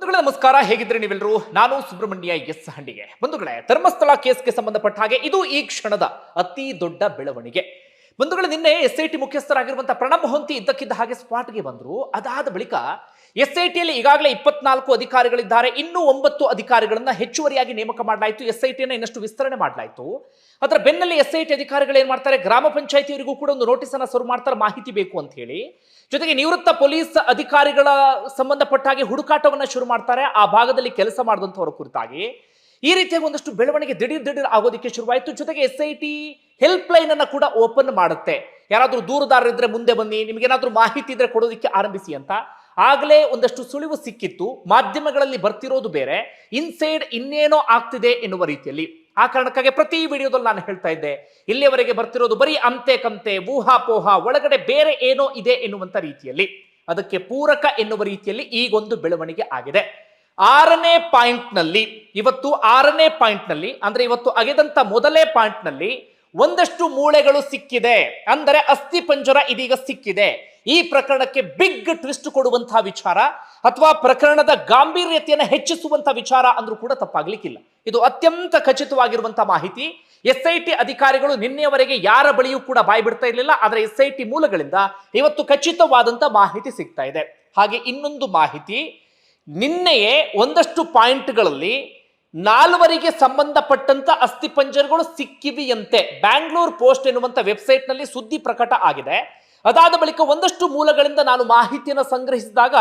ಬಂಧುಗಳೇ ನಮಸ್ಕಾರ ಹೇಗಿದ್ರೆ ನೀವೆಲ್ಲರೂ? ನಾನು ಸುಬ್ರಹ್ಮಣ್ಯ ಎಸ್ ಹಂಡಿಗೆ. ಬಂಧುಗಳೇ, ಧರ್ಮಸ್ಥಳ ಕೇಸ್ಗೆ ಸಂಬಂಧಪಟ್ಟ ಹಾಗೆ ಇದು ಈ ಕ್ಷಣದ ಅತಿ ದೊಡ್ಡ ಬೆಳವಣಿಗೆ. ಬಂಧುಗಳೇ ನಿನ್ನೆ ಎಸ್ ಐ ಟಿ ಮುಖ್ಯಸ್ಥರಾಗಿರುವಂತಹ ಪ್ರಣಬ್ ಮೊಹಂತಿ ಇದ್ದಕ್ಕಿದ್ದ ಹಾಗೆ ಸ್ಪಾಟ್ಗೆ ಬಂದರು. ಅದಾದ ಬಳಿಕ ಎಸ್ ಐ ಟಿಯಲ್ಲಿ ಈಗಾಗಲೇ ಇಪ್ಪತ್ನಾಲ್ಕು ಅಧಿಕಾರಿಗಳಿದ್ದಾರೆ. ಇನ್ನೂ ಒಂಬತ್ತು ಅಧಿಕಾರಿಗಳನ್ನ ಹೆಚ್ಚುವರಿಯಾಗಿ ನೇಮಕ ಮಾಡಲಾಯಿತು. ಎಸ್ ಐ ಟಿಯನ್ನು ಇನ್ನಷ್ಟು ವಿಸ್ತರಣೆ ಮಾಡಲಾಯಿತು. ಅದರ ಬೆನ್ನಲ್ಲಿ ಎಸ್ ಐ ಟಿ ಅಧಿಕಾರಿಗಳು ಏನು ಮಾಡ್ತಾರೆ? ಗ್ರಾಮ ಪಂಚಾಯತಿಯವರಿಗೂ ಕೂಡ ಒಂದು ನೋಟಿಸ್ ಅನ್ನ ಸರ್ವ್ ಮಾಡ್ತಾರೆ. ಮಾಹಿತಿ ಬೇಕು ಅಂತ ಹೇಳಿ. ಜೊತೆಗೆ ನಿವೃತ್ತ ಪೊಲೀಸ್ ಅಧಿಕಾರಿಗಳ ಸಂಬಂಧಪಟ್ಟ ಹಾಗೆ ಹುಡುಕಾಟವನ್ನು ಶುರು ಮಾಡ್ತಾರೆ. ಆ ಭಾಗದಲ್ಲಿ ಕೆಲಸ ಮಾಡಿದಂಥವರ ಕುರಿತಾಗಿ. ಈ ರೀತಿಯಾಗಿ ಒಂದಷ್ಟು ಬೆಳವಣಿಗೆ ದಿಢೀರ್ ದಿಢೀರ್ ಆಗೋದಕ್ಕೆ ಶುರುವಾಯಿತು. ಜೊತೆಗೆ S I T help line ಅನ್ನು ಕೂಡ ಓಪನ್ ಮಾಡುತ್ತೆ. ಯಾರಾದರೂ ದೂರದಾರರಿದ್ರೆ ಮುಂದೆ ಬನ್ನಿ, ನಿಮಗೇನಾದರೂ ಮಾಹಿತಿ ಇದ್ರೆ ಕೊಡೋದಕ್ಕೆ ಆರಂಭಿಸಿ ಅಂತ. ಆಗಲೇ ಒಂದಷ್ಟು ಸುಳಿವು ಸಿಕ್ಕಿತ್ತು. ಮಾಧ್ಯಮಗಳಲ್ಲಿ ಬರ್ತಿರೋದು ಬೇರೆ. ಇನ್ಸೈಡ್ ಇನ್ನೇನೋ ಆಗ್ತಿದೆ ಎನ್ನುವ ರೀತಿಯಲ್ಲಿ. ಆ ಕಾರಣಕ್ಕಾಗಿ ಪ್ರತಿ ವಿಡಿಯೋದಲ್ಲಿ ನಾನು ಹೇಳ್ತಾ ಇದ್ದೆ. ಇಲ್ಲಿಯವರೆಗೆ ಬರ್ತಿರೋದು ಬರೀ ಅಂತೆ ಕಂತೆ, ಊಹಾಪೋಹ, ಒಳಗಡೆ ಬೇರೆ ಏನೋ ಇದೆ ಎನ್ನುವಂಥ ರೀತಿಯಲ್ಲಿ. ಅದಕ್ಕೆ ಪೂರಕ ಎನ್ನುವ ರೀತಿಯಲ್ಲಿ ಈಗೊಂದು ಬೆಳವಣಿಗೆ ಆಗಿದೆ. ಆರನೇ ಪಾಯಿಂಟ್ನಲ್ಲಿ, ಇವತ್ತು ಆರನೇ ಪಾಯಿಂಟ್ನಲ್ಲಿ, ಅಂದ್ರೆ ಇವತ್ತು ಅಗೆದಂತ ಮೊದಲೇ ಪಾಯಿಂಟ್ನಲ್ಲಿ ಒಂದಷ್ಟು ಮೂಳೆಗಳು ಸಿಕ್ಕಿದೆ. ಅಂದರೆ ಅಸ್ಥಿ ಪಂಜರ ಇದೀಗ ಸಿಕ್ಕಿದೆ. ಈ ಪ್ರಕರಣಕ್ಕೆ ಬಿಗ್ ಟ್ವಿಸ್ಟ್ ಕೊಡುವಂತಹ ವಿಚಾರ ಅಥವಾ ಪ್ರಕರಣದ ಗಾಂಭೀರ್ಯತೆಯನ್ನು ಹೆಚ್ಚಿಸುವಂತಹ ವಿಚಾರ ಅಂದ್ರೂ ಕೂಡ ತಪ್ಪಾಗ್ಲಿಕ್ಕಿಲ್ಲ. ಇದು ಅತ್ಯಂತ ಖಚಿತವಾಗಿರುವಂತಹ ಮಾಹಿತಿ. ಎಸ್ ಐ ಟಿ ಅಧಿಕಾರಿಗಳು ನಿನ್ನೆಯವರೆಗೆ ಯಾರ ಬಳಿಯೂ ಕೂಡ ಬಾಯಿ ಬಿಡ್ತಾ ಇರಲಿಲ್ಲ. ಆದರೆ ಎಸ್ ಐ ಟಿ ಮೂಲಗಳಿಂದ ಇವತ್ತು ಖಚಿತವಾದಂತ ಮಾಹಿತಿ ಸಿಗ್ತಾ ಇದೆ. ಹಾಗೆ ಇನ್ನೊಂದು ಮಾಹಿತಿ, ನಿನ್ನೆಯೇ ಒಂದಷ್ಟು ಪಾಯಿಂಟ್ಗಳಲ್ಲಿ ನಾಲ್ವರಿಗೆ ಸಂಬಂಧಪಟ್ಟಂತ ಅಸ್ಥಿಪಂಜರಗಳು ಸಿಕ್ಕಿವೆಯಂತೆ. ಬ್ಯಾಂಗ್ಳೂರ್ ಪೋಸ್ಟ್ ಎನ್ನುವಂತ ವೆಬ್ಸೈಟ್ನಲ್ಲಿ ಸುದ್ದಿ ಪ್ರಕಟ ಆಗಿದೆ. ಅದಾದ ಬಳಿಕ ಒಂದಷ್ಟು ಮೂಲಗಳಿಂದ ನಾನು ಮಾಹಿತಿಯನ್ನು ಸಂಗ್ರಹಿಸಿದಾಗ,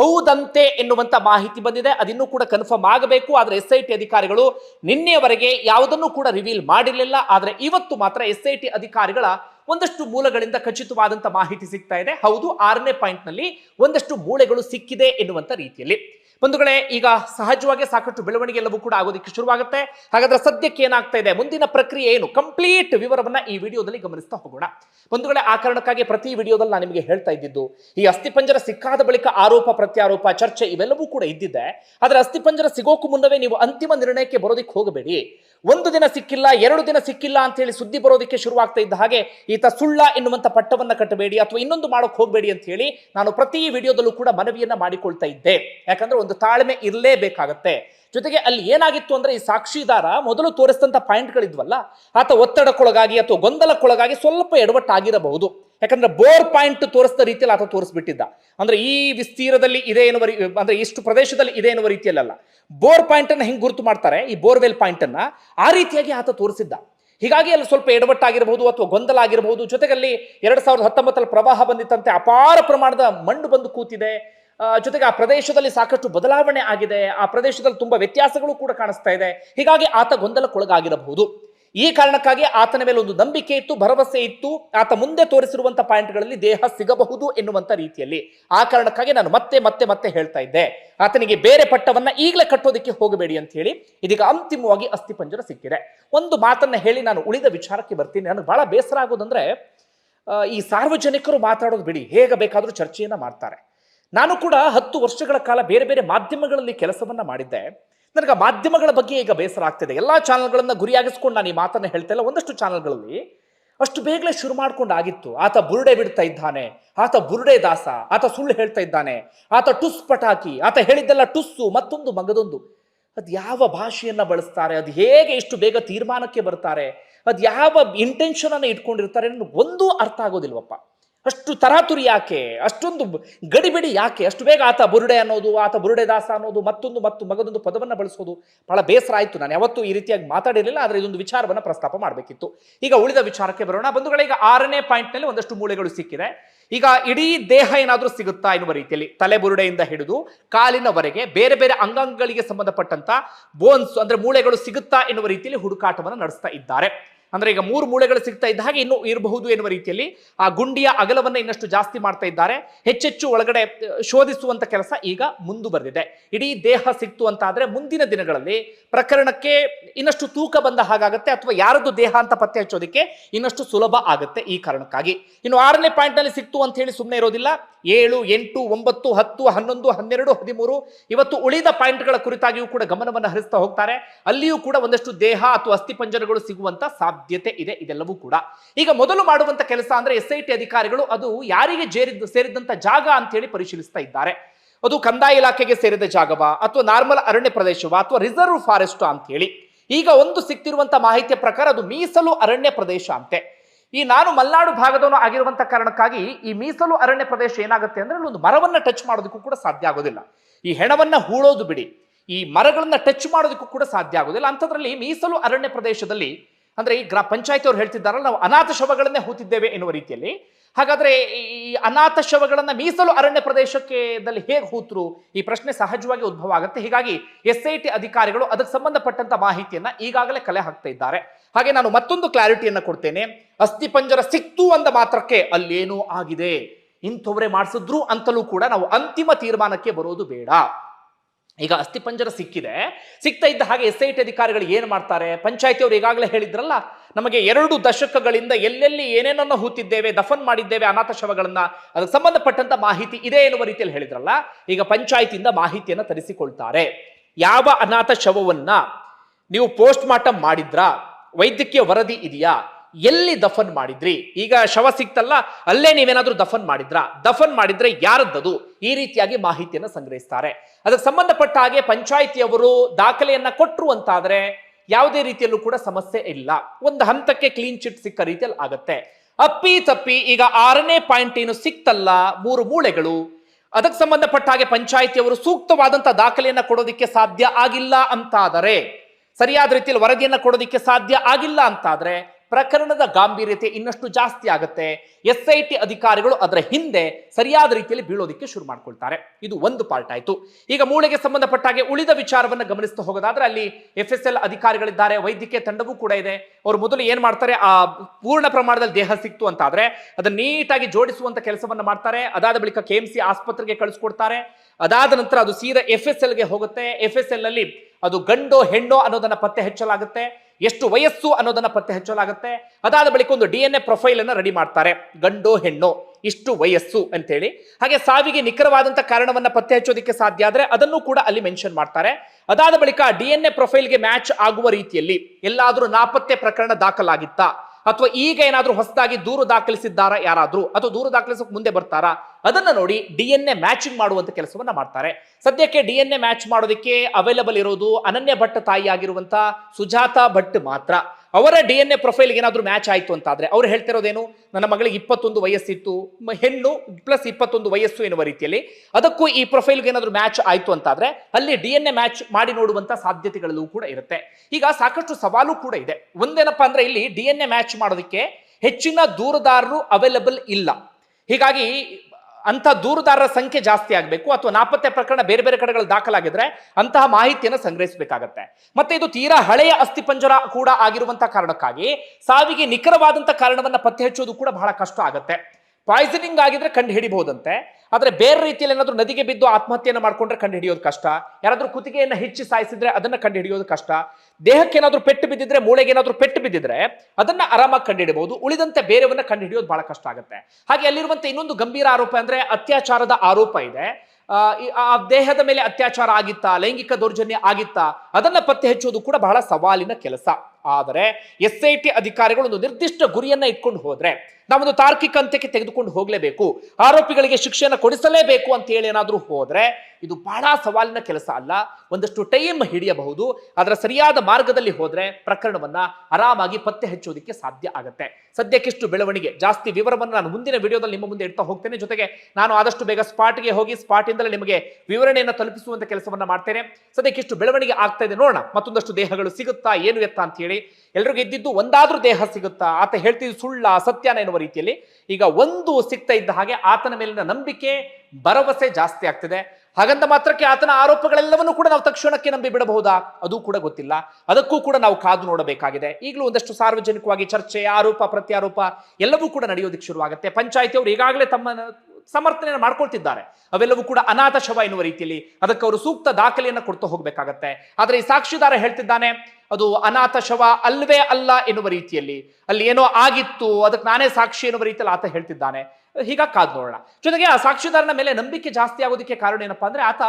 ಹೌದಂತೆ ಎನ್ನುವಂತ ಮಾಹಿತಿ ಬಂದಿದೆ. ಅದಿನ್ನೂ ಕೂಡ ಕನ್ಫರ್ಮ್ ಆಗಬೇಕು. ಆದರೆ ಎಸ್ ಐ ಟಿ ಅಧಿಕಾರಿಗಳು ನಿನ್ನೆಯವರೆಗೆ ಯಾವುದನ್ನು ಕೂಡ ರಿವೀಲ್ ಮಾಡಿರಲಿಲ್ಲ. ಆದರೆ ಇವತ್ತು ಮಾತ್ರ ಎಸ್ ಐ ಟಿ ಅಧಿಕಾರಿಗಳ ಒಂದಷ್ಟು ಮೂಲಗಳಿಂದ ಖಚಿತವಾದಂತ ಮಾಹಿತಿ ಸಿಗ್ತಾ ಇದೆ. ಹೌದು, ಆರನೇ ಪಾಯಿಂಟ್ನಲ್ಲಿ ಒಂದಷ್ಟು ಮೂಳೆಗಳು ಸಿಕ್ಕಿದೆ ಎನ್ನುವಂತ ರೀತಿಯಲ್ಲಿ. ಬಂಧುಗಳೇ ಈಗ ಸಹಜವಾಗಿ ಸಾಕಷ್ಟು ಬೆಳವಣಿಗೆ ಎಲ್ಲವೂ ಕೂಡ ಆಗೋದಕ್ಕೆ ಶುರುವಾಗುತ್ತೆ. ಹಾಗಾದ್ರೆ ಸದ್ಯಕ್ಕೆ ಏನಾಗ್ತಾ ಇದೆ? ಮುಂದಿನ ಪ್ರಕ್ರಿಯೆ ಏನು? ಕಂಪ್ಲೀಟ್ ವಿವರವನ್ನ ಈ ವಿಡಿಯೋದಲ್ಲಿ ಗಮನಿಸ್ತಾ ಹೋಗೋಣ. ಬಂಧುಗಳೇ ಆ ಕಾರಣಕ್ಕಾಗಿ ಪ್ರತಿ ವಿಡಿಯೋದಲ್ಲಿ ನಾನು ನಿಮಗೆ ಹೇಳ್ತಾ ಇದ್ದಿದ್ದು, ಈ ಅಸ್ಥಿಪಂಜರ ಸಿಕ್ಕಾದ ಬಳಿಕ ಆರೋಪ, ಪ್ರತ್ಯಾರೋಪ, ಚರ್ಚೆ ಇವೆಲ್ಲವೂ ಕೂಡ ಇದ್ದಿದೆ. ಆದರೆ ಅಸ್ಥಿಪಂಜರ ಸಿಗೋಕು ಮುನ್ನವೇ ನೀವು ಅಂತಿಮ ನಿರ್ಣಯಕ್ಕೆ ಬರೋದಕ್ಕೆ ಹೋಗಬೇಡಿ. ಒಂದು ದಿನ ಸಿಕ್ಕಿಲ್ಲ, ಎರಡು ದಿನ ಸಿಕ್ಕಿಲ್ಲ ಅಂತ ಹೇಳಿ ಸುದ್ದಿ ಬರೋದಕ್ಕೆ ಶುರುವಾಗ್ತಾ ಇದ್ದ ಹಾಗೆ ಈತ ಸುಳ್ಳ ಎನ್ನುವಂಥ ಪಟ್ಟವನ್ನ ಕಟ್ಟಬೇಡಿ ಅಥವಾ ಇನ್ನೊಂದು ಮಾಡೋಕ್ ಹೋಗಬೇಡಿ ಅಂತ ಹೇಳಿ ನಾನು ಪ್ರತಿ ವಿಡಿಯೋದಲ್ಲೂ ಕೂಡ ಮನವಿಯನ್ನ ಮಾಡಿಕೊಳ್ತಾ ಇದ್ದೆ. ಯಾಕಂದ್ರೆ ಒಂದು ತಾಳ್ಮೆ ಇರಲೇಬೇಕಾಗತ್ತೆ. ಜೊತೆಗೆ ಅಲ್ಲಿ ಏನಾಗಿತ್ತು ಅಂದ್ರೆ ಈ ಸಾಕ್ಷಿದಾರ ಮೊದಲು ತೋರಿಸಿದಂಥ ಪಾಯಿಂಟ್ಗಳಿದ್ವಲ್ಲ ಆತ ಒತ್ತಡಕ್ಕೊಳಗಾಗಿ ಅಥವಾ ಗೊಂದಲಕ್ಕೊಳಗಾಗಿ ಸ್ವಲ್ಪ ಎಡವಟ್ಟಾಗಿರಬಹುದು. ಯಾಕಂದ್ರೆ ಬೋರ್ ಪಾಯಿಂಟ್ ತೋರಿಸಿದ ರೀತಿಯಲ್ಲಿ ಆತ ತೋರಿಸ್ಬಿಟ್ಟಿದ್ದ. ಅಂದ್ರೆ ಈ ವಿಸ್ತೀರದಲ್ಲಿ ಇದೆ ಎನ್ನುವ ಅಂದ್ರೆ ಇಷ್ಟು ಪ್ರದೇಶದಲ್ಲಿ ಇದೆ ಎನ್ನುವ ರೀತಿಯಲ್ಲ ಬೋರ್ ಪಾಯಿಂಟ್ ಹೆಂಗೆ ಗುರುತು ಮಾಡ್ತಾರೆ? ಈ ಬೋರ್ವೆಲ್ ಪಾಯಿಂಟ್ ಅನ್ನ ಆ ರೀತಿಯಾಗಿ ಆತ ತೋರಿಸಿದ್ದ. ಹೀಗಾಗಿ ಅಲ್ಲಿ ಸ್ವಲ್ಪ ಎಡವಟ್ಟಾಗಿರಬಹುದು ಅಥವಾ ಗೊಂದಲ ಆಗಿರಬಹುದು ಜೊತೆಗಲ್ಲಿ ಎರಡು ಸಾವಿರದ ಹತ್ತೊಂಬತ್ತರಲ್ಲಿ ಪ್ರವಾಹ ಬಂದಿತ್ತಂತೆ, ಅಪಾರ ಪ್ರಮಾಣದ ಮಣ್ಣು ಬಂದು ಕೂತಿದೆ. ಜೊತೆಗೆ ಆ ಪ್ರದೇಶದಲ್ಲಿ ಸಾಕಷ್ಟು ಬದಲಾವಣೆ ಆಗಿದೆ. ಆ ಪ್ರದೇಶದಲ್ಲಿ ತುಂಬಾ ವ್ಯತ್ಯಾಸಗಳು ಕೂಡ ಕಾಣಿಸ್ತಾ ಇದೆ. ಹೀಗಾಗಿ ಆತ ಗೊಂದಲಕ್ಕೊಳಗಾಗಿರಬಹುದು. ಈ ಕಾರಣಕ್ಕಾಗಿ ಆತನ ಮೇಲೆ ಒಂದು ನಂಬಿಕೆ ಇತ್ತು, ಭರವಸೆ ಇತ್ತು. ಆತ ಮುಂದೆ ತೋರಿಸಿರುವಂತ ಪಾಯಿಂಟ್ಗಳಲ್ಲಿ ದೇಹ ಸಿಗಬಹುದು ಎನ್ನುವಂತ ರೀತಿಯಲ್ಲಿ. ಆ ಕಾರಣಕ್ಕಾಗಿ ನಾನು ಮತ್ತೆ ಮತ್ತೆ ಮತ್ತೆ ಹೇಳ್ತಾ ಇದ್ದೆ. ಆತನಿಗೆ ಬೇರೆ ಪಟ್ಟವನ್ನ ಈಗಲೇ ಕಟ್ಟೋದಕ್ಕೆ ಹೋಗಬೇಡಿ ಅಂತ ಹೇಳಿ ಇದೀಗ ಅಂತಿಮವಾಗಿ ಅಸ್ಥಿಪಂಜರ ಸಿಕ್ಕಿದೆ. ಒಂದು ಮಾತನ್ನ ಹೇಳಿ ನಾನು ಉಳಿದ ವಿಚಾರಕ್ಕೆ ಬರ್ತೀನಿ. ನನಗೆ ಬಹಳ ಬೇಸರ ಆಗೋದಂದ್ರೆ ಈ ಸಾರ್ವಜನಿಕರು ಮಾತಾಡೋದು ಬಿಡಿ. ಹೇಗೆ ಬೇಕಾದರೂ ಚರ್ಚೆಯನ್ನ ಮಾಡ್ತಾರೆ. ನಾನು ಕೂಡ ಹತ್ತು ವರ್ಷಗಳ ಕಾಲ ಬೇರೆ ಬೇರೆ ಮಾಧ್ಯಮಗಳಲ್ಲಿ ಕೆಲಸವನ್ನ ಮಾಡಿದ್ದೆ. ನನಗೆ ಮಾಧ್ಯಮಗಳ ಬಗ್ಗೆ ಈಗ ಬೇಸರ ಆಗ್ತಿದೆ. ಎಲ್ಲಾ ಚಾನಲ್ಗಳನ್ನ ಗುರಿಯಾಗಿಸ್ಕೊಂಡು ನಾನು ಈ ಮಾತನ್ನ ಹೇಳ್ತಾ ಇಲ್ಲ. ಒಂದಷ್ಟು ಚಾನಲ್ಗಳಲ್ಲಿ ಅಷ್ಟು ಬೇಗನೆ ಶುರು ಮಾಡ್ಕೊಂಡು ಆಗಿತ್ತು. ಆತ ಬುರುಡೆ ಬಿಡ್ತಾ ಇದ್ದಾನೆ. ಆತ ಬುರುಡೆ ದಾಸ. ಆತ ಸುಳ್ಳು ಹೇಳ್ತಾ ಇದ್ದಾನೆ. ಆತ ಟುಸ್ ಪಟಾಕಿ. ಆತ ಹೇಳಿದ್ದೆಲ್ಲ ಟುಸ್ಸು, ಮತ್ತೊಂದು ಮಗದೊಂದು. ಅದು ಯಾವ ಭಾಷೆಯನ್ನ ಬಳಸ್ತಾರೆ? ಅದು ಹೇಗೆ ಇಷ್ಟು ಬೇಗ ತೀರ್ಮಾನಕ್ಕೆ ಬರ್ತಾರೆ? ಅದು ಯಾವ ಇಂಟೆನ್ಷನ್ ಅನ್ನ ಇಟ್ಕೊಂಡಿರ್ತಾರೆ? ಒಂದೂ ಅರ್ಥ ಆಗೋದಿಲ್ವಪ್ಪ. ಅಷ್ಟು ತರಾತುರಿ ಯಾಕೆ? ಅಷ್ಟೊಂದು ಗಡಿಬಿಡಿ ಯಾಕೆ? ಅಷ್ಟು ಬೇಗ ಆತ ಬುರುಡೆ ಅನ್ನೋದು, ಆತ ಬುರುಡೆ ದಾಸ ಅನ್ನೋದು, ಮತ್ತೊಂದು ಮತ್ತು ಮಗದೊಂದು ಪದವನ್ನು ಬಳಸೋದು ಬಹಳ ಬೇಸರ ಆಯಿತು. ನಾನು ಯಾವತ್ತೂ ಈ ರೀತಿಯಾಗಿ ಮಾತಾಡಿರಲಿಲ್ಲ, ಆದರೆ ಇದೊಂದು ವಿಚಾರವನ್ನು ಪ್ರಸ್ತಾಪ ಮಾಡಬೇಕಿತ್ತು. ಈಗ ಉಳಿದ ವಿಚಾರಕ್ಕೆ ಬರೋಣ. ಬಂಧುಗಳೇ, ಈಗ ಆರನೇ ಪಾಯಿಂಟ್ನಲ್ಲಿ ಒಂದಷ್ಟು ಮೂಳೆಗಳು ಸಿಕ್ಕಿದೆ. ಈಗ ಇಡೀ ದೇಹ ಏನಾದರೂ ಸಿಗುತ್ತಾ ಎನ್ನುವ ರೀತಿಯಲ್ಲಿ ತಲೆ ಬುರುಡೆಯಿಂದ ಹಿಡಿದು ಕಾಲಿನವರೆಗೆ ಬೇರೆ ಬೇರೆ ಅಂಗಾಂಗಗಳಿಗೆ ಸಂಬಂಧಪಟ್ಟಂತ ಬೋನ್ಸ್ ಅಂದ್ರೆ ಮೂಳೆಗಳು ಸಿಗುತ್ತಾ ಎನ್ನುವ ರೀತಿಯಲ್ಲಿ ಹುಡುಕಾಟವನ್ನು ನಡೆಸ್ತಾ ಇದ್ದಾರೆ. ಅಂದ್ರೆ ಈಗ ಮೂರು ಮೂಳೆಗಳು ಸಿಗ್ತಾ ಇದ್ದ ಹಾಗೆ ಇನ್ನು ಇರಬಹುದು ಎನ್ನುವ ರೀತಿಯಲ್ಲಿ ಆ ಗುಂಡಿಯ ಅಗಲವನ್ನ ಇನ್ನಷ್ಟು ಜಾಸ್ತಿ ಮಾಡ್ತಾ ಇದ್ದಾರೆ. ಹೆಚ್ಚೆಚ್ಚು ಒಳಗಡೆ ಶೋಧಿಸುವಂತ ಕೆಲಸ ಈಗ ಮುಂದುವರೆದಿದೆ. ಇಡೀ ದೇಹ ಸಿಕ್ತು ಅಂತ ಆದ್ರೆ ಮುಂದಿನ ದಿನಗಳಲ್ಲಿ ಪ್ರಕರಣಕ್ಕೆ ಇನ್ನಷ್ಟು ತೂಕ ಬಂದ ಹಾಗಾಗತ್ತೆ ಅಥವಾ ಯಾರದ್ದು ದೇಹ ಅಂತ ಪತ್ತೆ ಹಚ್ಚೋದಕ್ಕೆ ಇನ್ನಷ್ಟು ಸುಲಭ ಆಗುತ್ತೆ ಈ ಕಾರಣಕ್ಕಾಗಿ. ಇನ್ನು ಆರನೇ ಪಾಯಿಂಟ್ನಲ್ಲಿ ಸಿಕ್ತು ಅಂತ ಹೇಳಿ ಸುಮ್ಮನೆ ಇರೋದಿಲ್ಲ. ಏಳು, ಎಂಟು, ಒಂಬತ್ತು, ಹತ್ತು, ಹನ್ನೊಂದು, ಹನ್ನೆರಡು, ಹದಿಮೂರು ಇವತ್ತು ಉಳಿದ ಪಾಯಿಂಟ್ಗಳ ಕುರಿತಾಗಿಯೂ ಕೂಡ ಗಮನವನ್ನು ಹರಿಸ್ತಾ ಹೋಗ್ತಾರೆ. ಅಲ್ಲಿಯೂ ಕೂಡ ಒಂದಷ್ಟು ದೇಹ ಅಥವಾ ಅಸ್ಥಿಪಂಜರಗಳು ಸಿಗುವಂತ ಸಾಧ್ಯತೆ ಇದೆ, ಇದೆಲ್ಲವೂ ಕೂಡ. ಈಗ ಮೊದಲು ಮಾಡುವಂತ ಕೆಲಸ ಅಂದ್ರೆ ಎಸ್ ಐ ಟಿ ಅಧಿಕಾರಿಗಳು ಅದು ಯಾರಿಗೆ ಸೇರಿದಂತ ಜಾಗ ಅಂತ ಹೇಳಿ ಪರಿಶೀಲಿಸ್ತಾ ಇದ್ದಾರೆ. ಅದು ಕಂದಾಯ ಇಲಾಖೆಗೆ ಸೇರಿದ ಜಾಗವಾ, ಅಥವಾ ನಾರ್ಮಲ್ ಅರಣ್ಯ ಪ್ರದೇಶವಾ, ಅಥವಾ ರಿಸರ್ವ್ ಫಾರೆಸ್ಟ್ ಅಂತ ಹೇಳಿ ಈಗ ಒಂದು ಸಿಕ್ತಿರುವಂತ ಮಾಹಿತಿಯ ಪ್ರಕಾರ ಅದು ಮೀಸಲು ಅರಣ್ಯ ಪ್ರದೇಶ ಅಂತೆ. ಈ ನಾನು ಮಲ್ನಾಡು ಭಾಗದವನು ಆಗಿರುವಂತ ಕಾರಣಕ್ಕಾಗಿ ಈ ಮೀಸಲು ಅರಣ್ಯ ಪ್ರದೇಶ ಏನಾಗುತ್ತೆ ಅಂದ್ರೆ ಒಂದು ಮರವನ್ನ ಟಚ್ ಮಾಡೋದಕ್ಕೂ ಕೂಡ ಸಾಧ್ಯ ಆಗೋದಿಲ್ಲ. ಈ ಹೆಣವನ್ನ ಹೂಳೋದು ಬಿಡಿ. ಈ ಮರಗಳನ್ನ ಟಚ್ ಮಾಡೋದಕ್ಕೂ ಕೂಡ ಸಾಧ್ಯ ಆಗೋದಿಲ್ಲ. ಅಂಥದ್ರಲ್ಲಿ ಮೀಸಲು ಅರಣ್ಯ ಪ್ರದೇಶದಲ್ಲಿ ಅಂದ್ರೆ ಈ ಗ್ರಾಮ ಪಂಚಾಯತ್ ಅವರು ಹೇಳ್ತಿದ್ದಾರಲ್ಲ, ನಾವು ಅನಾಥ ಶವಗಳನ್ನೇ ಹೂತಿದ್ದೇವೆ ಎನ್ನುವ ರೀತಿಯಲ್ಲಿ. ಹಾಗಾದ್ರೆ ಈ ಅನಾಥ ಶವಗಳನ್ನ ಮೀಸಲು ಅರಣ್ಯ ಪ್ರದೇಶಕ್ಕೆ ಹೇಗೆ ಹೂತರು? ಈ ಪ್ರಶ್ನೆ ಸಹಜವಾಗಿ ಉದ್ಭವ ಆಗುತ್ತೆ. ಹೀಗಾಗಿ ಎಸ್ ಐ ಟಿ ಅಧಿಕಾರಿಗಳು ಅದಕ್ಕೆ ಸಂಬಂಧಪಟ್ಟಂತ ಮಾಹಿತಿಯನ್ನ ಈಗಾಗಲೇ ಕಲೆ ಹಾಕ್ತಾ ಇದ್ದಾರೆ. ಹಾಗೆ ನಾನು ಮತ್ತೊಂದು ಕ್ಲಾರಿಟಿಯನ್ನ ಕೊಡ್ತೇನೆ. ಅಸ್ಥಿಪಂಜರ ಸಿಕ್ತು ಅಂದ ಮಾತ್ರಕ್ಕೆ ಅಲ್ಲೇನೂ ಆಗಿದೆ. ಇಂಥವರೇ ಮಾಡಿಸಿದ್ರು ಅಂತಲೂ ಕೂಡ ನಾವು ಅಂತಿಮ ತೀರ್ಮಾನಕ್ಕೆ ಬರೋದು ಬೇಡ. ಈಗ ಅಸ್ಥಿಪಂಜರ ಸಿಕ್ಕಿದೆ. ಸಿಗ್ತಾ ಇದ್ದ ಹಾಗೆ ಎಸ್ ಐ ಟಿ ಅಧಿಕಾರಿಗಳು ಏನು ಮಾಡ್ತಾರೆ? ಪಂಚಾಯತಿ ಅವರು ಈಗಾಗಲೇ ಹೇಳಿದ್ರಲ್ಲ, ನಮಗೆ ಎರಡು ದಶಕಗಳಿಂದ ಎಲ್ಲೆಲ್ಲಿ ಏನೇನನ್ನು ಹೂತಿದ್ದೇವೆ, ದಫನ್ ಮಾಡಿದ್ದೇವೆ ಅನಾಥ ಶವಗಳನ್ನು, ಅದಕ್ಕೆ ಸಂಬಂಧಪಟ್ಟಂತ ಮಾಹಿತಿ ಇದೆ ಎನ್ನುವ ರೀತಿಯಲ್ಲಿ ಹೇಳಿದ್ರಲ್ಲ, ಈಗ ಪಂಚಾಯತಿಯಿಂದ ಮಾಹಿತಿಯನ್ನು ತರಿಸಿಕೊಳ್ತಾರೆ. ಯಾವ ಅನಾಥ ಶವವನ್ನ ನೀವು ಪೋಸ್ಟ್ ಮಾರ್ಟಮ್ ಮಾಡಿದ್ರಾ? ವೈದ್ಯಕೀಯ ವರದಿ ಇದೆಯಾ? ಎಲ್ಲಿ ದಫನ್ ಮಾಡಿದ್ರಿ? ಈಗ ಶವ ಸಿಕ್ತಲ್ಲ, ಅಲ್ಲೇ ನೀವೇನಾದ್ರೂ ದಫನ್ ಮಾಡಿದ್ರಾ? ದಫನ್ ಮಾಡಿದ್ರೆ ಯಾರದ್ದದು? ಈ ರೀತಿಯಾಗಿ ಮಾಹಿತಿಯನ್ನು ಸಂಗ್ರಹಿಸ್ತಾರೆ. ಅದಕ್ಕೆ ಸಂಬಂಧಪಟ್ಟ ಹಾಗೆ ಪಂಚಾಯಿತಿಯವರು ದಾಖಲೆಯನ್ನ ಕೊಟ್ಟರು ಅಂತಾದ್ರೆ ಯಾವುದೇ ರೀತಿಯಲ್ಲೂ ಕೂಡ ಸಮಸ್ಯೆ ಇಲ್ಲ. ಒಂದು ಹಂತಕ್ಕೆ ಕ್ಲೀನ್ ಚಿಟ್ ಸಿಕ್ಕ ರೀತಿಯಲ್ಲಿ ಆಗತ್ತೆ. ಅಪ್ಪಿ ತಪ್ಪಿ ಈಗ ಆರನೇ ಪಾಯಿಂಟ್ ಏನು ಸಿಕ್ತಲ್ಲ, ಮೂರು ಮೂಳೆಗಳು, ಅದಕ್ಕೆ ಸಂಬಂಧಪಟ್ಟ ಹಾಗೆ ಪಂಚಾಯಿತಿಯವರು ಸೂಕ್ತವಾದಂತಹ ದಾಖಲೆಯನ್ನ ಕೊಡೋದಕ್ಕೆ ಸಾಧ್ಯ ಆಗಿಲ್ಲ ಅಂತಾದರೆ, ಸರಿಯಾದ ರೀತಿಯಲ್ಲಿ ವರದಿಯನ್ನ ಕೊಡೋದಕ್ಕೆ ಸಾಧ್ಯ ಆಗಿಲ್ಲ ಅಂತಾದ್ರೆ ಪ್ರಕರಣದ ಗಾಂಭೀರ್ಯತೆ ಇನ್ನಷ್ಟು ಜಾಸ್ತಿ ಆಗುತ್ತೆ. ಎಸ್ ಐ ಟಿ ಅಧಿಕಾರಿಗಳು ಅದರ ಹಿಂದೆ ಸರಿಯಾದ ರೀತಿಯಲ್ಲಿ ಬೀಳೋದಕ್ಕೆ ಶುರು ಮಾಡ್ಕೊಳ್ತಾರೆ. ಇದು ಒಂದು ಪಾರ್ಟ್ ಆಯಿತು. ಈಗ ಮೂಳೆಗೆ ಸಂಬಂಧಪಟ್ಟ ಹಾಗೆ ಉಳಿದ ವಿಚಾರವನ್ನು ಗಮನಿಸ್ತಾ ಹೋಗೋದಾದ್ರೆ ಅಲ್ಲಿ ಎಫ್ ಎಸ್ ಎಲ್ ಅಧಿಕಾರಿಗಳಿದ್ದಾರೆ, ವೈದ್ಯಕೀಯ ತಂಡವೂ ಕೂಡ ಇದೆ. ಅವರು ಮೊದಲು ಏನ್ ಮಾಡ್ತಾರೆ, ಆ ಪೂರ್ಣ ಪ್ರಮಾಣದಲ್ಲಿ ದೇಹ ಸಿಕ್ತು ಅಂತಾದ್ರೆ ಅದನ್ನ ನೀಟಾಗಿ ಜೋಡಿಸುವಂತ ಕೆಲಸವನ್ನ ಮಾಡ್ತಾರೆ. ಅದಾದ ಬಳಿಕ ಕೆ ಎಂ ಸಿ ಆಸ್ಪತ್ರೆಗೆ ಕಳಿಸ್ಕೊಡ್ತಾರೆ. ಅದಾದ ನಂತರ ಅದು ಸೀದಾ ಎಫ್ ಎಸ್ ಎಲ್ಗೆ ಹೋಗುತ್ತೆ. ಎಫ್ ಎಸ್ ಎಲ್ ಅಲ್ಲಿ ಅದು ಗಂಡೋ ಹೆಣ್ಣೋ ಅನ್ನೋದನ್ನ ಪತ್ತೆ ಹಚ್ಚಲಾಗುತ್ತೆ. ಎಷ್ಟು ವಯಸ್ಸು ಅನ್ನೋದನ್ನ ಪತ್ತೆ ಹಚ್ಚಲಾಗುತ್ತೆ ಅದಾದ ಬಳಿಕ ಒಂದು ಡಿ ಎನ್ ಎ ಪ್ರೊಫೈಲ್ ಅನ್ನ ರೆಡಿ ಮಾಡ್ತಾರೆ. ಗಂಡೋ, ಹೆಣ್ಣೋ, ಇಷ್ಟು ವಯಸ್ಸು ಅಂತೇಳಿ. ಹಾಗೆ ಸಾವಿಗೆ ನಿಖರವಾದಂತ ಕಾರಣವನ್ನ ಪತ್ತೆ ಹಚ್ಚೋದಕ್ಕೆ ಸಾಧ್ಯ ಆದ್ರೆ ಅದನ್ನು ಕೂಡ ಅಲ್ಲಿ ಮೆನ್ಷನ್ ಮಾಡ್ತಾರೆ. ಅದಾದ ಬಳಿಕ ಡಿ ಎನ್ ಎ ಪ್ರೊಫೈಲ್ಗೆ ಮ್ಯಾಚ್ ಆಗುವ ರೀತಿಯಲ್ಲಿ ಎಲ್ಲಾದ್ರೂ ನಾಪತ್ತೆ ಪ್ರಕರಣ ದಾಖಲಾಗಿತ್ತಾ? ಅಥವಾ ಈಗ ಏನಾದ್ರೂ ಹೊಸದಾಗಿ ದೂರು ದಾಖಲಿಸಿದ್ದಾರಾ ಯಾರಾದರೂ? ಅಥವಾ ದೂರು ದಾಖಲಿಸೋಕೆ ಮುಂದೆ ಬರ್ತಾರಾ? ಅದನ್ನ ನೋಡಿ ಡಿ ಎನ್ ಎ ಮ್ಯಾಚಿಂಗ್ ಮಾಡುವಂತ ಕೆಲಸವನ್ನ ಮಾಡ್ತಾರೆ. ಸದ್ಯಕ್ಕೆ ಡಿ ಎನ್ ಎ ಮ್ಯಾಚ್ ಮಾಡೋದಕ್ಕೆ ಅವೈಲಬಲ್ ಇರೋದು ಅನನ್ಯ ಭಟ್ ತಾಯಿ ಆಗಿರುವಂತ ಸುಜಾತಾ ಭಟ್ ಮಾತ್ರ. ಅವರ ಡಿ ಎನ್ ಎ ಪ್ರೊಫೈಲ್ಗೆ ಏನಾದರೂ ಮ್ಯಾಚ್ ಆಯ್ತು ಅಂತಾದರೆ ಅವ್ರು ಹೇಳ್ತಿರೋದೇನು, ನನ್ನ ಮಗಳಿಗೆ ಇಪ್ಪತ್ತೊಂದು ವಯಸ್ಸಿತ್ತು ಹೆಣ್ಣು ಪ್ಲಸ್ ಇಪ್ಪತ್ತೊಂದು ವಯಸ್ಸು ಎನ್ನುವ ರೀತಿಯಲ್ಲಿ. ಅದಕ್ಕೂ ಈ ಪ್ರೊಫೈಲ್ಗೆ ಏನಾದರೂ ಮ್ಯಾಚ್ ಆಯ್ತು ಅಂತಾದರೆ ಅಲ್ಲಿ ಡಿ ಎನ್ ಎ ಮ್ಯಾಚ್ ಮಾಡಿ ನೋಡುವಂತ ಸಾಧ್ಯತೆಗಳಲ್ಲೂ ಕೂಡ ಇರುತ್ತೆ. ಈಗ ಸಾಕಷ್ಟು ಸವಾಲು ಕೂಡ ಇದೆ. ಒಂದೇನಪ್ಪ ಅಂದರೆ ಇಲ್ಲಿ ಡಿ ಎನ್ ಎ ಮ್ಯಾಚ್ ಮಾಡೋದಕ್ಕೆ ಹೆಚ್ಚಿನ ದೂರದಾರರು ಅವೈಲಬಲ್ ಇಲ್ಲ. ಹೀಗಾಗಿ ಅಂಥ ದೂರುದಾರರ ಸಂಖ್ಯೆ ಜಾಸ್ತಿ ಆಗಬೇಕು ಅಥವಾ ನಾಪತ್ತೆ ಪ್ರಕರಣ ಬೇರೆ ಬೇರೆ ಕಡೆಗಳು ದಾಖಲಾಗಿದ್ರೆ ಅಂತಹ ಮಾಹಿತಿಯನ್ನು ಸಂಗ್ರಹಿಸಬೇಕಾಗತ್ತೆ. ಮತ್ತೆ ಇದು ತೀರಾ ಹಳೆಯ ಅಸ್ಥಿಪಂಜರ ಕೂಡ ಆಗಿರುವಂತಹ ಕಾರಣಕ್ಕಾಗಿ ಸಾವಿಗೆ ನಿಖರವಾದಂತಹ ಕಾರಣವನ್ನು ಪತ್ತೆ ಹಚ್ಚೋದು ಕೂಡ ಬಹಳ ಕಷ್ಟ ಆಗುತ್ತೆ. ಪಾಯ್ಸನಿಂಗ್ ಆಗಿದ್ರೆ ಕಂಡು ಹಿಡಿಬಹುದಂತೆ, ಆದರೆ ಬೇರೆ ರೀತಿಯಲ್ಲಿ ಏನಾದರೂ ನದಿಗೆ ಬಿದ್ದು ಆತ್ಮಹತ್ಯೆಯನ್ನು ಮಾಡ್ಕೊಂಡ್ರೆ ಕಂಡು ಹಿಡಿಯೋದು ಕಷ್ಟ, ಯಾರಾದರೂ ಕುತ್ತಿಗೆಯನ್ನು ಹೆಚ್ಚಿ ಸಾಯಿಸಿದ್ರೆ ಅದನ್ನ ಕಂಡು ಹಿಡಿಯೋದು ಕಷ್ಟ. ದೇಹಕ್ಕೆ ಏನಾದರೂ ಪೆಟ್ಟು ಬಿದ್ದಿದ್ರೆ ಮೂಳೆಗೆ ಏನಾದರೂ ಪೆಟ್ಟು ಬಿದ್ದಿದ್ರೆ ಅದನ್ನ ಆರಾಮಾಗಿ ಕಂಡುಹಿಡಬಹುದು. ಉಳಿದಂತೆ ಬೇರೆಯವನ್ನ ಕಂಡು ಹಿಡಿಯೋದು ಬಹಳ ಕಷ್ಟ ಆಗುತ್ತೆ. ಹಾಗೆ ಅಲ್ಲಿರುವಂತ ಇನ್ನೊಂದು ಗಂಭೀರ ಆರೋಪ ಅಂದ್ರೆ ಅತ್ಯಾಚಾರದ ಆರೋಪ ಇದೆ. ಆ ದೇಹದ ಮೇಲೆ ಅತ್ಯಾಚಾರ ಆಗಿತ್ತಾ, ಲೈಂಗಿಕ ದೌರ್ಜನ್ಯ ಆಗಿತ್ತಾ, ಅದನ್ನ ಪತ್ತೆ ಹಚ್ಚೋದು ಕೂಡ ಬಹಳ ಸವಾಲಿನ ಕೆಲಸ. ಆದರೆ ಎಸ್ ಐ ಟಿ ಅಧಿಕಾರಿಗಳು ಒಂದು ನಿರ್ದಿಷ್ಟ ಗುರಿಯನ್ನ ಇಟ್ಕೊಂಡು ಹೋದ್ರೆ ನಾವೊಂದು ತಾರ್ಕಿಕ ಅಂತ್ಯಕ್ಕೆ ತೆಗೆದುಕೊಂಡು ಹೋಗಲೇಬೇಕು. ಆರೋಪಿಗಳಿಗೆ ಶಿಕ್ಷೆಯನ್ನು ಕೊಡಿಸಲೇಬೇಕು ಅಂತ ಹೇಳಿ ಏನಾದರೂ ಹೋದ್ರೆ ಇದು ಬಹಳ ಸವಾಲಿನ ಕೆಲಸ ಅಲ್ಲ. ಒಂದಷ್ಟು ಟೈಮ್ ಹಿಡಿಯಬಹುದು. ಅದರ ಸರಿಯಾದ ಮಾರ್ಗದಲ್ಲಿ ಹೋದ್ರೆ ಪ್ರಕರಣವನ್ನ ಆರಾಮಾಗಿ ಪತ್ತೆ ಹಚ್ಚುವುದಕ್ಕೆ ಸಾಧ್ಯ ಆಗುತ್ತೆ. ಸದ್ಯಕ್ಕಿಷ್ಟು ಬೆಳವಣಿಗೆ. ಜಾಸ್ತಿ ವಿವರವನ್ನು ನಾನು ಮುಂದಿನ ವಿಡಿಯೋದಲ್ಲಿ ನಿಮ್ಮ ಮುಂದೆ ಇಡ್ತಾ ಹೋಗ್ತೇನೆ. ಜೊತೆಗೆ ನಾನು ಆದಷ್ಟು ಬೇಗ ಸ್ಪಾಟ್ಗೆ ಹೋಗಿ ಸ್ಪಾಟ್ ಇಂದಲೇ ನಿಮಗೆ ವಿವರಣೆಯನ್ನು ತಲುಪಿಸುವಂತ ಕೆಲಸವನ್ನ ಮಾಡ್ತೇನೆ. ಸದ್ಯಕ್ಕಿಷ್ಟು ಬೆಳವಣಿಗೆ ಆಗ್ತಾ ಇದೆ. ನೋಡೋಣ. ಮತ್ತೊಂದಷ್ಟು ದೇಹಗಳು ಸಿಗುತ್ತಾ, ಏನು ಎತ್ತ ಅಂತ ಹೇಳಿ. ಎಲ್ರಿಗೂ ಇದ್ದಿದ್ದು ಒಂದಾದ್ರೂ ದೇಹ ಸಿಗುತ್ತಾ? ಆತ ಹೇಳ್ತಿದ್ದು ಸುಳ್ಳ ಅಸತ್ಯನ ಎನ್ನುವ ರೀತಿಯಲ್ಲಿ. ಈಗ ಒಂದು ಸಿಗ್ತಾ ಇದ್ದ ಹಾಗೆ ಆತನ ಮೇಲಿನ ನಂಬಿಕೆ ಭರವಸೆ ಜಾಸ್ತಿ ಆಗ್ತಿದೆ. ಹಾಗಂತ ಮಾತ್ರಕ್ಕೆ ಆತನ ಆರೋಪಗಳೆಲ್ಲವನ್ನೂ ಕೂಡ ನಾವು ತಕ್ಷಣಕ್ಕೆ ನಂಬಿ ಬಿಡಬಹುದಾ? ಅದು ಕೂಡ ಗೊತ್ತಿಲ್ಲ. ಅದಕ್ಕೂ ಕೂಡ ನಾವು ಕಾದು ನೋಡಬೇಕಾಗಿದೆ. ಈಗಲೂ ಒಂದಷ್ಟು ಸಾರ್ವಜನಿಕವಾಗಿ ಚರ್ಚೆ, ಆರೋಪ, ಪ್ರತ್ಯಾರೋಪ ಎಲ್ಲವೂ ಕೂಡ ನಡೆಯೋದಕ್ಕೆ ಶುರುವಾಗುತ್ತೆ. ಪಂಚಾಯತಿಯವರು ಈಗಾಗಲೇ ತಮ್ಮ ಸಮರ್ಥನೆಯನ್ನು ಮಾಡ್ಕೊಳ್ತಿದ್ದಾರೆ. ಅವೆಲ್ಲವೂ ಕೂಡ ಅನಾಥ ಶವ ಎನ್ನುವ ರೀತಿಯಲ್ಲಿ ಅದಕ್ಕೆ ಅವರು ಸೂಕ್ತ ದಾಖಲೆಯನ್ನು ಕೊಡ್ತಾ ಹೋಗಬೇಕಾಗತ್ತೆ. ಆದ್ರೆ ಈ ಸಾಕ್ಷಿದಾರ ಹೇಳ್ತಿದ್ದಾನೆ, ಅದು ಅನಾಥ ಶವ ಅಲ್ವೇ ಅಲ್ಲ ಎನ್ನುವ ರೀತಿಯಲ್ಲಿ. ಅಲ್ಲಿ ಏನೋ ಆಗಿತ್ತು, ಅದಕ್ಕೆ ನಾನೇ ಸಾಕ್ಷಿ ಎನ್ನುವ ರೀತಿಯಲ್ಲಿ ಆತ ಹೇಳ್ತಿದ್ದಾನೆ. ಹೀಗಾಗಿ ಕಾದ್ ನೋಡೋಣ. ಜೊತೆಗೆ ಆ ಸಾಕ್ಷಿದಾರನ ಮೇಲೆ ನಂಬಿಕೆ ಜಾಸ್ತಿ ಆಗೋದಕ್ಕೆ ಕಾರಣ ಏನಪ್ಪಾ ಅಂದ್ರೆ ಆತ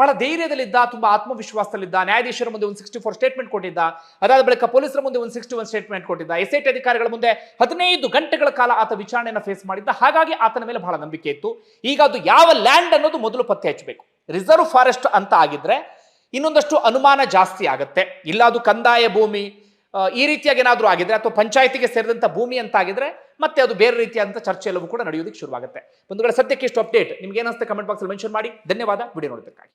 ಬಹಳ ಧೈರ್ಯದಲ್ಲಿದ್ದ, ತುಂಬಾ ಆತ್ಮವಿಶ್ವಾಸದಲ್ಲಿದ್ದ, ನ್ಯಾಯಾಧೀಶರ ಮುಂದೆ ಒಂದು ಸಿಕ್ಸ್ಟಿ ಫೋರ್ ಸ್ಟೇಟ್ಮೆಂಟ್ ಕೊಟ್ಟಿದ್ದ, ಅದಾದ ಬಳಿಕ ಪೊಲೀಸರ ಮುಂದೆ ಒಂದು ಸಿಕ್ಸ್ಟಿ ಒನ್ ಸ್ಟೇಟ್ಮೆಂಟ್ ಕೊಟ್ಟಿದ್ದ. ಎಸ್ ಐಟಿ ಅಧಿಕಾರಿಗಳ ಮುಂದೆ ಹದಿನೈದು ಗಂಟೆಗಳ ಕಾಲ ಆತ ವಿಚಾರಣೆಯನ್ನು ಫೇಸ್ ಮಾಡಿದ್ದ. ಹಾಗಾಗಿ ಆತನ ಮೇಲೆ ಬಹಳ ನಂಬಿಕೆ ಇತ್ತು. ಈಗ ಅದು ಯಾವ ಲ್ಯಾಂಡ್ ಅನ್ನೋದು ಮೊದಲು ಪತ್ತೆ ಹಚ್ಚಬೇಕು. ರಿಸರ್ವ್ ಫಾರೆಸ್ಟ್ ಅಂತ ಆಗಿದ್ರೆ ಇನ್ನೊಂದಷ್ಟು ಅನುಮಾನ ಜಾಸ್ತಿ ಆಗುತ್ತೆ. ಇಲ್ಲ ಅದು ಕಂದಾಯ ಭೂಮಿ ಈ ರೀತಿಯಾಗಿ ಏನಾದರೂ ಆಗಿದ್ರೆ ಅಥವಾ ಪಂಚಾಯತಿಗೆ ಸೇರಿದಂಥ ಭೂಮಿ ಅಂತ ಆಗಿದ್ರೆ ಮತ್ತೆ ಅದು ಬೇರೆ ರೀತಿಯಾದಂಥ ಚರ್ಚೆ ಎಲ್ಲವೂ ಕೂಡ ನಡೆಯೋದಕ್ಕೆ ಶುರುವಾಗುತ್ತೆ. ಒಂದು ಸದ್ಯಕ್ಕೆ ಇಷ್ಟು ಅಪ್ಡೇಟ್ ನಿಮ್ಗೆ ಏನಿಸುತ್ತೆ ಕಮೆಂಟ್ ಬಾಕ್ಸಲ್ಲಿ ಮೆನ್ಷನ್ ಮಾಡಿ. ಧನ್ಯವಾದ. ವಿಡಿಯೋ ನೋಡೋದಕ್ಕಾಗಿ